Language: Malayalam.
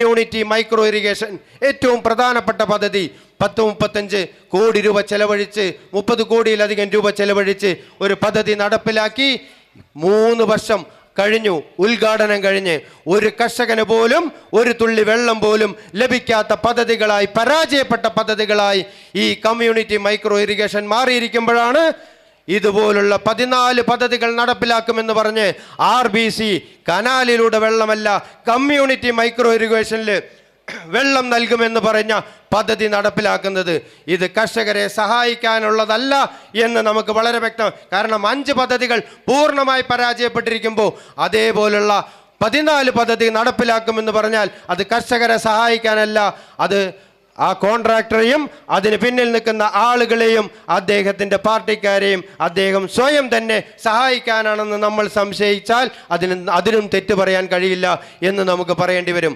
യൂണിറ്റി മൈക്രോ ഇറിഗേഷൻ ഏറ്റവും പ്രധാനപ്പെട്ട പദ്ധതി. പത്ത് മുപ്പത്തഞ്ച് കോടി രൂപ ചെലവഴിച്ച് മുപ്പത് കോടിയിലധികം രൂപ ചെലവഴിച്ച് ഒരു പദ്ധതി നടപ്പിലാക്കി. മൂന്ന് വർഷം കഴിഞ്ഞു ഉദ്ഘാടനം കഴിഞ്ഞ്. ഒരു കർഷകന് പോലും ഒരു തുള്ളി വെള്ളം പോലും ലഭിക്കാത്ത പദ്ധതികളായി പരാജയപ്പെട്ട പദ്ധതികളായി ഈ കമ്മ്യൂണിറ്റി മൈക്രോ ഇറിഗേഷൻ മാറിയിരിക്കുമ്പോഴാണ് ഇതുപോലുള്ള പതിനാല് പദ്ധതികൾ നടപ്പിലാക്കുമെന്ന് പറഞ്ഞ് ആർ ബി സി കനാലിലൂടെ വെള്ളമല്ല കമ്മ്യൂണിറ്റി മൈക്രോ ഇറിഗേഷനിൽ വെള്ളം നൽകുമെന്ന് പറഞ്ഞ പദ്ധതി നടപ്പിലാക്കുന്നത്. ഇത് കർഷകരെ സഹായിക്കാനുള്ളതല്ല എന്ന് നമുക്ക് വളരെ വ്യക്തം കാരണം അഞ്ച് പദ്ധതികൾ പൂർണമായി പരാജയപ്പെട്ടിരിക്കുമ്പോൾ അതേപോലുള്ള പതിനാല് പദ്ധതി നടപ്പിലാക്കുമെന്ന് പറഞ്ഞാൽ അത് കർഷകരെ സഹായിക്കാനല്ല അത് ആ കോൺട്രാക്ടറെയും അതിന് പിന്നിൽ നിൽക്കുന്ന ആളുകളെയും അദ്ദേഹത്തിന്റെ പാർട്ടിക്കാരെയും അദ്ദേഹം സ്വയം തന്നെ സഹായിക്കാനാണെന്ന് നമ്മൾ സംശയിച്ചാൽ അതിന് അതിനും തെറ്റ് പറയാൻ കഴിയില്ല എന്ന് നമുക്ക് പറയേണ്ടി വരും.